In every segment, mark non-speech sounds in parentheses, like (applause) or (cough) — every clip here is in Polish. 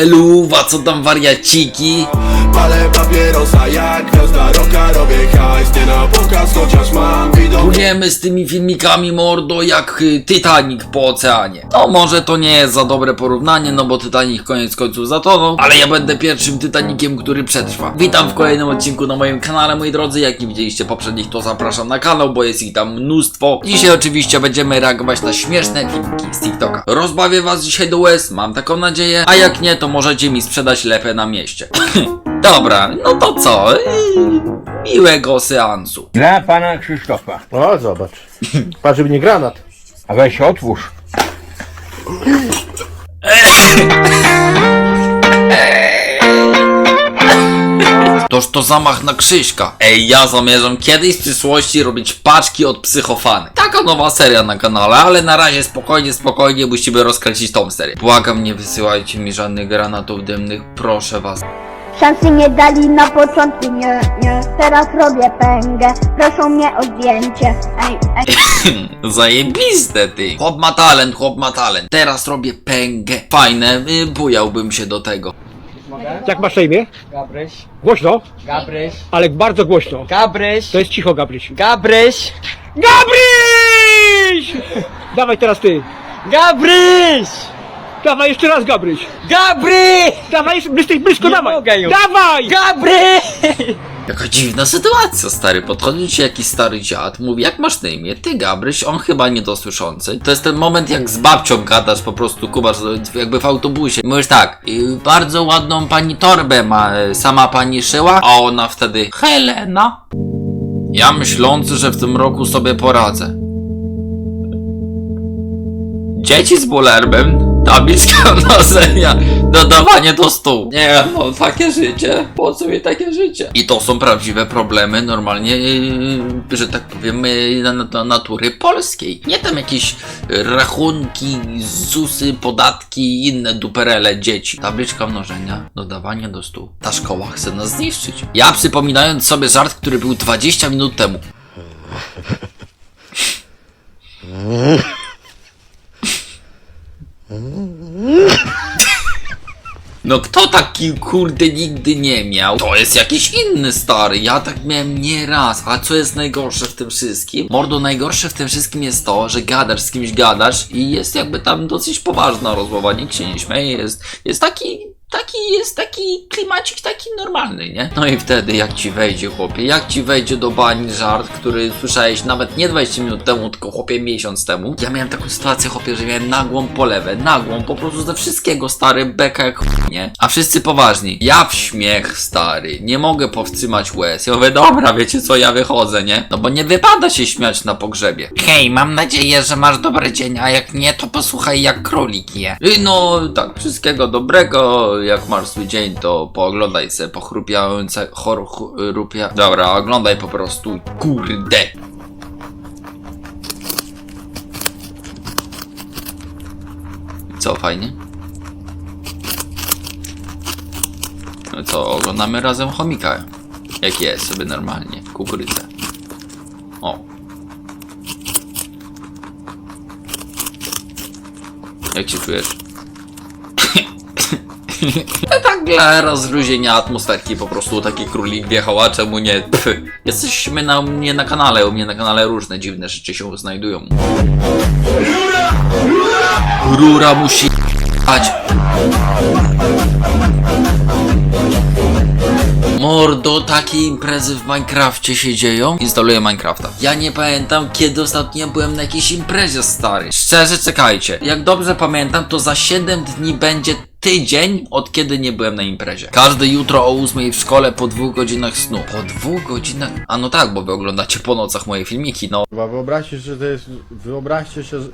Eluwa, co tam wariaciki? Palę papierosa jak gwiazda roka Robię hajs, nie na pokaz, chociaż mam widok Płyniemy z tymi filmikami mordo jak y, Titanic po oceanie. No może to nie jest za dobre porównanie, no bo Titanic koniec końców zatonął, ale ja będę pierwszym Titanikiem, który przetrwa. Witam w kolejnym odcinku na moim kanale, moi drodzy. Jak nie widzieliście poprzednich, to zapraszam na kanał, bo jest ich tam mnóstwo. Dzisiaj oczywiście będziemy reagować na śmieszne filmiki z TikToka. Rozbawię was dzisiaj do łez, mam taką nadzieję, a jak nie, to możecie mi sprzedać lepę na mieście. (laughs) Dobra, no to co? Yy, Miłego seansu. Dla pana Krzysztofa. O, zobacz. Patrz, żeby nie granat. A weź otwórz. Toż to zamach na Krzyśka. Ej, ja zamierzam kiedyś w przyszłości robić paczki od psychofany. Taka nowa seria na kanale, ale na razie spokojnie, spokojnie musimy rozkręcić tą serię. Błagam, nie wysyłajcie mi żadnych granatów dymnych, proszę was. Szansy nie dali na początku, nie, nie Teraz robię pęgę, proszą mnie o zdjęcie Ej, ej (clears throat) Zajebiste ty. Chłop ma talent, chłop ma talent. Teraz robię pęgę. Fajne, bujałbym się do tego. Jak masz na imię? Gabryś, Głośno, Gabryś, ale bardzo głośno. Gabryś, To jest cicho, Gabryś. Gabryś, Gabryś! Dawaj teraz ty. Gabryś, Dawaj jeszcze raz, Gabryś. Gabryś, Dawaj, jeszcze blisko, blisko Nie dawaj. mogę już. Dawaj! Gabryś! Jaka dziwna sytuacja, stary. Podchodzi ci jakiś stary dziad, mówi, jak masz na imię? Ty, Gabryś, on chyba niedosłyszący. To jest ten moment, jak z babcią gadasz, po prostu kubasz jakby w autobusie. Mówisz tak, y, bardzo ładną pani torbę ma, y, sama pani szyła, a ona wtedy, Helena. Ja myślący, że w tym roku sobie poradzę. Dzieci z bulerbem, tabliczka (laughs) noszenia, dodawanie do stół. Nie, no takie życie, po co mi takie życie? I to są prawdziwe problemy normalnie, yy, że tak powiem, yy, na, na, natury polskiej. Nie tam jakieś rachunki, ZUSy, podatki i inne duperele dzieci. Tabliczka mnożenia, dodawanie do stół. Ta szkoła chce nas zniszczyć. Ja przypominając sobie żart, który był 20 minut temu. (laughs) No kto taki kurde nigdy nie miał? To jest jakiś inny stary. Ja tak miałem nie raz. A co jest najgorsze w tym wszystkim? Mordo, najgorsze w tym wszystkim jest to, że gadasz z kimś gadasz i jest jakby tam dosyć poważna rozmowa. Nikt się nie śmieje. Jest, jest taki taki jest taki klimacik taki normalny, nie? No i wtedy jak ci wejdzie chłopie, jak ci wejdzie do bani żart, który słyszałeś nawet nie 20 minut temu, tylko chłopie miesiąc temu. Ja miałem taką sytuację chłopie, że miałem nagłą polewę, nagłą, po prostu ze wszystkiego stary, beka jak nie? A wszyscy poważni. Ja w śmiech stary, nie mogę powstrzymać łez. Ja mówię, dobra, wiecie co, ja wychodzę, nie? No bo nie wypada się śmiać na pogrzebie. Hej, mam nadzieję, że masz dobry dzień, a jak nie, to posłuchaj jak królik je. Y, No tak, wszystkiego dobrego, jak masz swój dzień, to pooglądaj se pochrupiające, chor. Dobra, oglądaj po prostu, kurde. Co, fajnie? No co, oglądamy razem chomika. Jak jest sobie normalnie, kukurydzę. O. Jak się czujesz? (laughs) tak dla rozluźnienia atmosferki po prostu taki królik wjechał, a czemu nie? Pff. Jesteśmy na mnie na kanale, u mnie na kanale różne dziwne rzeczy się znajdują. Rura musi jechać. Mordo, takie imprezy w Minecrafcie się dzieją? Instaluję Minecrafta. Ja nie pamiętam, kiedy ostatnio byłem na jakiejś imprezie, stary. Szczerze, czekajcie. Jak dobrze pamiętam, to za 7 dni będzie tydzień, od kiedy nie byłem na imprezie. Każde jutro o 8 w szkole po dwóch godzinach snu. Po dwóch godzinach? A no tak, bo wy oglądacie po nocach moje filmiki, no. Chyba wyobraźcie, że to jest... Wyobraźcie się, że...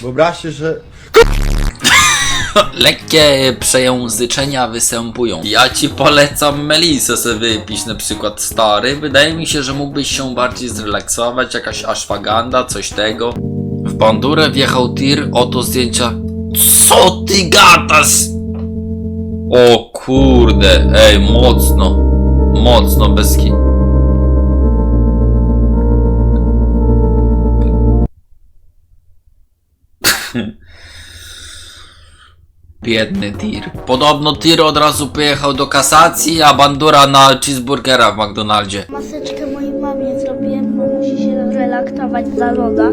Wyobraźcie, że... (laughs) Lekkie przejęzyczenia występują. Ja ci polecam Melisę sobie wypić na przykład stary. Wydaje mi się, że mógłbyś się bardziej zrelaksować, jakaś ashwaganda, coś tego. W bandurę wjechał tir, oto zdjęcia. Co ty gadasz? O kurde, ej, mocno. Mocno bez ki... (laughs) Biedny Tir. Podobno Tir od razu pojechał do kasacji, a Bandura na cheeseburgera w McDonaldzie. Maseczkę mojej mamie zrobiłem, bo musi się relaktować za loda.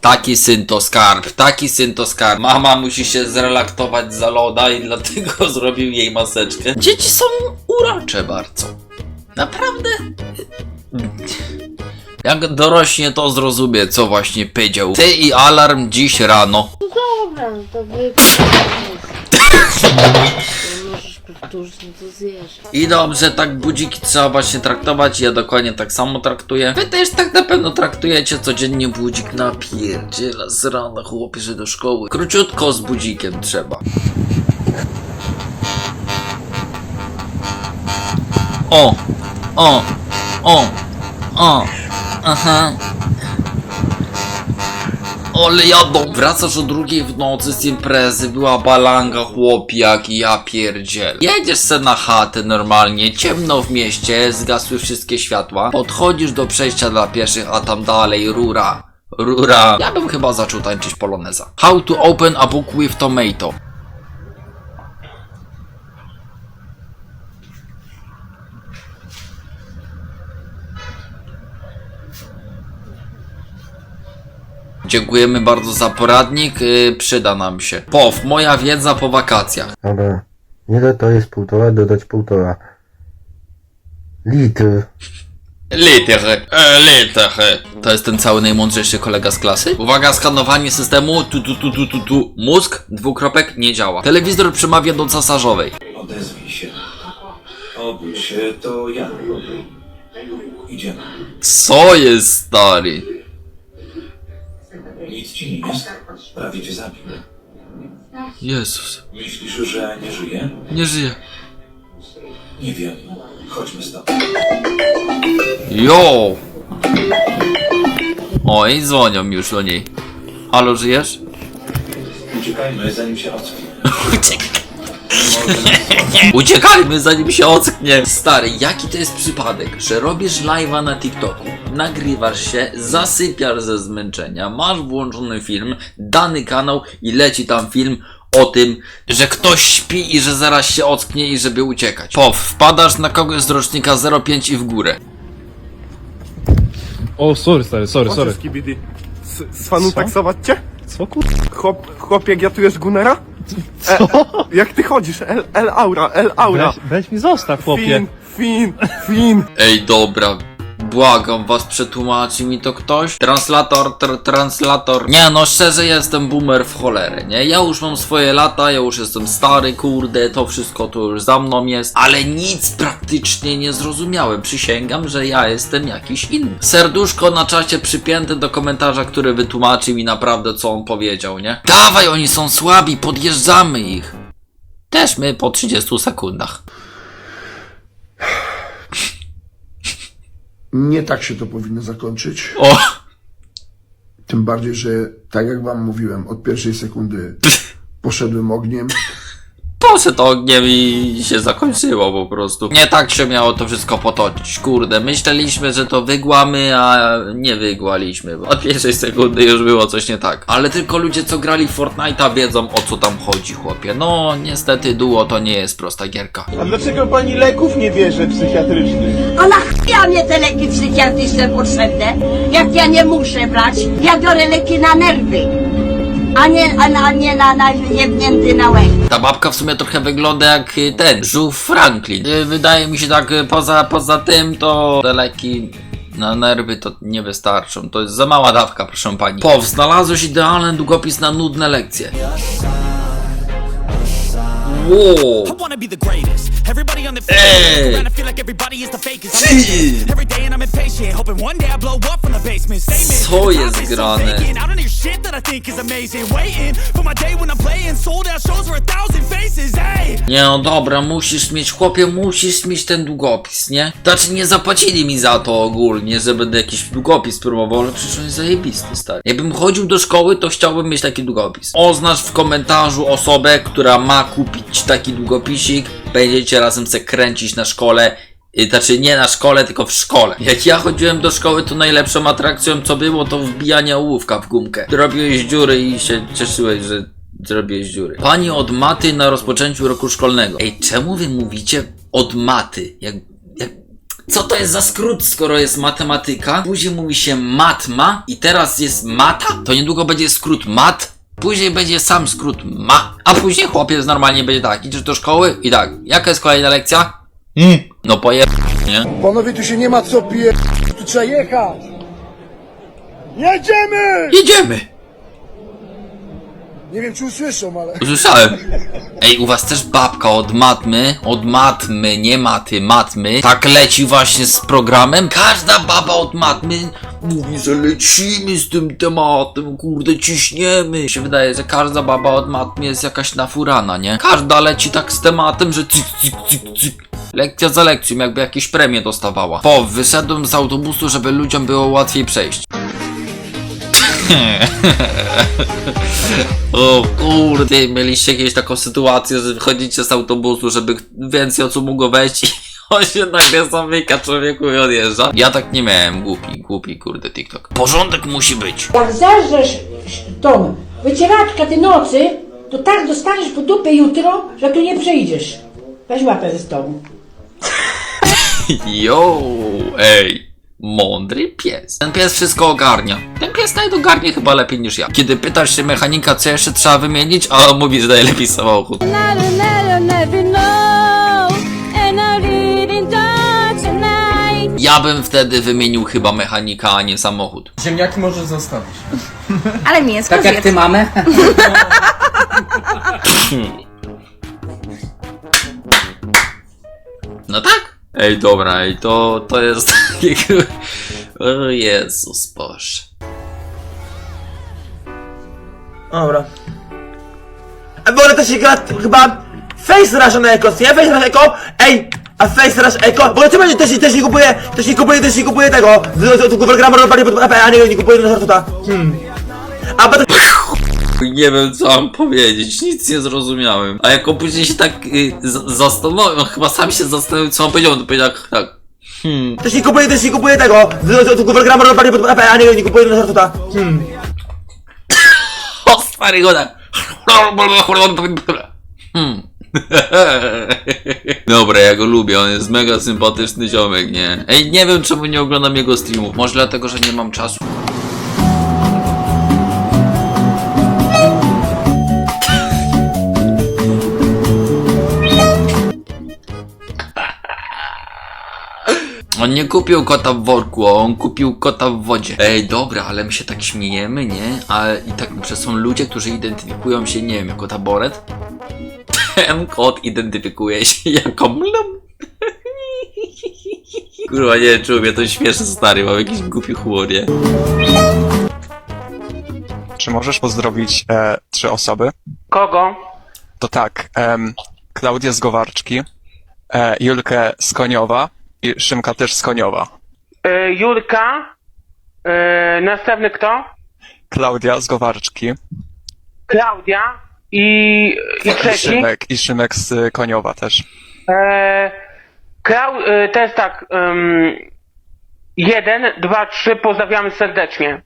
Taki syn to skarb, taki syn to skarb. Mama musi się zrelaktować za loda i dlatego (laughs) zrobił jej maseczkę. Dzieci są urocze bardzo. Naprawdę. Jak dorośnie to zrozumie, co właśnie powiedział. Ty i alarm dziś rano. Dobra, no to wy... (laughs) Zjesz. I dobrze, tak budziki trzeba właśnie traktować, ja dokładnie tak samo traktuję. Wy też tak na pewno traktujecie codziennie budzik na pierdziela z rana chłopie, że do szkoły. Króciutko z budzikiem trzeba. O, o, o, o, aha. Ale jadą! Wracasz o drugiej w nocy z imprezy, była balanga chłopiak i ja pierdziel. Jedziesz se na chatę normalnie, ciemno w mieście, zgasły wszystkie światła. Podchodzisz do przejścia dla pieszych, a tam dalej rura. Rura. Ja bym chyba zaczął tańczyć poloneza. How to open a book with tomato. Dziękujemy bardzo za poradnik, yy, przyda nam się. Pow, moja wiedza po wakacjach. Dobra. Ile to jest półtora dodać półtora? Litr. Liter, e, liter. To jest ten cały najmądrzejszy kolega z klasy? Uwaga, skanowanie systemu, tu tu tu tu tu tu. Mózg, dwukropek, nie działa. Telewizor przemawia do cesarzowej. Odezwij się. Obudź się, to ja. Idziemy. Co jest stary? Nic ci nie jest. Prawie cię zabił. Jezus, Myślisz, że nie żyje? nie żyje. Nie wiem. Chodźmy stąd. Jo! O, i dzwonią już do niej. Halo, żyjesz? Uciekajmy, zanim się ocknie. Uciekaj. (laughs) Uciekajmy zanim się ocknie. Stary, jaki to jest przypadek, że robisz live'a na TikToku, nagrywasz się, zasypiasz ze zmęczenia, masz włączony film, dany kanał i leci tam film o tym, że ktoś śpi i że zaraz się ocknie i żeby uciekać. Pow, wpadasz na kogoś z rocznika 05 i w górę. O, sorry stary, sorry, sorry. Skibidi. Z, z fanu taksować cię? Co kur... Chłop, chłopie, gatujesz Gunera? Co? E, jak ty chodzisz? El, El Aura, El Aura. Weź, weź mi zostaw, chłopie. Fin, fin, fin. Ej, dobra. Błagam was, przetłumaczy mi to ktoś? Translator, tr translator. Nie no, szczerze jestem boomer w cholerę, nie? Ja już mam swoje lata, ja już jestem stary, kurde, to wszystko to już za mną jest, ale nic praktycznie nie zrozumiałem. Przysięgam, że ja jestem jakiś inny. Serduszko na czacie przypięte do komentarza, który wytłumaczy mi naprawdę, co on powiedział, nie? Dawaj, oni są słabi, podjeżdżamy ich. Też my po 30 sekundach. Nie tak się to powinno zakończyć. O! Tym bardziej, że tak jak wam mówiłem, od pierwszej sekundy (laughs) poszedłem ogniem. Poszedł ogniem i się zakończyło po prostu. Nie tak się miało to wszystko potoczyć. Kurde, myśleliśmy, że to wygłamy, a nie wygłaliśmy. Bo od pierwszej sekundy już było coś nie tak. Ale tylko ludzie, co grali w Fortnite'a wiedzą o co tam chodzi, chłopie. No, niestety duo to nie jest prosta gierka. A dlaczego pani leków nie bierze psychiatrycznych? A na mnie te leki psychiatryczne potrzebne, jak ja nie muszę brać. Ja biorę leki na nerwy, a nie, a, na- a nie na, na jebnięty na łeb. Ta babka w sumie trochę wygląda jak y, ten, żółw Franklin. Y, Wydaje mi się tak, y, poza, poza tym to te leki na nerwy to nie wystarczą. To jest za mała dawka, proszę pani. Pow, znalazłeś idealny długopis na nudne lekcje. Wow. wanna be the greatest. Everybody on the Hey. I feel like everybody is the fakest. I'm every day and I'm impatient, hoping one day I blow up from the basement. Statement. Co jest Time is so grane? vacant. I don't hear shit that I think is amazing. Waiting for my day when I'm playing sold out shows for a thousand faces. Hey. Nie no dobra, musisz mieć, chłopie, musisz mieć ten długopis, nie? Znaczy nie zapłacili mi za to ogólnie, że będę jakiś długopis próbował, ale przecież on jest zajebisty, stary. Jakbym chodził do szkoły, to chciałbym mieć taki długopis. Oznacz w komentarzu osobę, która ma kupić taki długopisik, będziecie razem se kręcić na szkole Znaczy nie na szkole, tylko w szkole. Jak ja chodziłem do szkoły, to najlepszą atrakcją co było, to wbijanie ołówka w gumkę. Robiłeś dziury i się cieszyłeś, że zrobiłeś dziury. Pani od maty na rozpoczęciu roku szkolnego. Ej, czemu wy mówicie od maty? Jak, jak... Co to jest za skrót, skoro jest matematyka? Później mówi się matma i teraz jest mata? To niedługo będzie skrót mat? Później będzie sam skrót ma, a później chłopiec normalnie będzie tak, idziesz do szkoły i tak, jaka jest kolejna lekcja? No poje... nie? Panowie, tu się nie ma co pije, tu trzeba jechać. Jedziemy! Jedziemy! Nie wiem, czy usłyszą, ale... Usłyszałem. Ej, u was też babka od matmy, od matmy, nie maty, matmy, tak leci właśnie z programem. Każda baba od matmy mówi, że lecimy z tym tematem, kurde, ciśniemy. Mi się wydaje, że każda baba od matmy jest jakaś nafurana, nie? Każda leci tak z tematem, że cyk, cyk, cyk, cyk. Lekcja za lekcją, jakby jakieś premie dostawała. Po, wyszedłem z autobusu, żeby ludziom było łatwiej przejść. (laughs) O kurde, mieliście jakieś taką sytuację, że wychodzicie z autobusu, żeby więcej osób mogło wejść i (laughs) on się nagle zamyka człowieku i odjeżdża. Ja tak nie miałem, głupi, głupi kurde TikTok. Porządek musi być. Jak zażresz tą wycieraczkę ty nocy, to tak dostaniesz po dupę jutro, że tu nie przyjdziesz. Weź łapę ze stołu. (laughs) Yo, ej. Mądry pies. Ten pies wszystko ogarnia. Ten pies nawet ogarnie chyba lepiej niż ja. Kiedy pytasz się mechanika, co jeszcze trzeba wymienić, a on mówi, że najlepiej samochód. Ja bym wtedy wymienił chyba mechanika, a nie samochód. Ziemniaki możesz zostawić. Ale mięsko Tak jak ty mamy? (laughs) (laughs) No tak? Ej, dobra, ej, to, to jest takiego... O Jezus Boże. Dobra. A wolę też się gra chyba Face Rush na Eko, nie? Face Rush Eko? Ej! A Face Rush Eko? Bo czemu też, też nie kupuję, też nie kupuję, też nie kupuję tego robię pod AP, a nie, nie kupuję na Hmm A to... Nie wiem co mam powiedzieć, nic nie zrozumiałem. A jak on później się tak y, z- zastanowił, on chyba sam się zastanowił co on powiedział, to powiedział tak, tak. Hmm. Też nie kupuję, też nie kupuję tego Tego programu robię pod a nie, nie kupuję na Sartuta Hmm (laughs) O stary go tak. Hmm. (laughs) Dobra, ja go lubię, on jest mega sympatyczny ziomek, nie? Ej, nie wiem czemu nie oglądam jego streamów. Może dlatego, że nie mam czasu. On nie kupił kota w worku, on kupił kota w wodzie. Ej, dobra, ale my się tak śmiejemy, nie? A i tak że są ludzie, którzy identyfikują się, nie wiem, jako taboret. (laughs) Ten kot identyfikuje się (laughs) jako mlum. (laughs) Kurwa, nie czuł mnie to śmieszy stary, mam jakiś głupi humor, nie? Czy możesz pozdrowić e, trzy osoby? Kogo? To tak, em, Klaudię z Gowarczki, e, Julkę z Koniowa Szymka też z Koniowa. E, Julka e, Następny kto? Klaudia z Gowarczki Klaudia I, i i trzeci Szymek, i Szymek z Koniowa też. e, Klau, e, To jest tak em, Jeden, dwa, trzy Pozdrawiamy serdecznie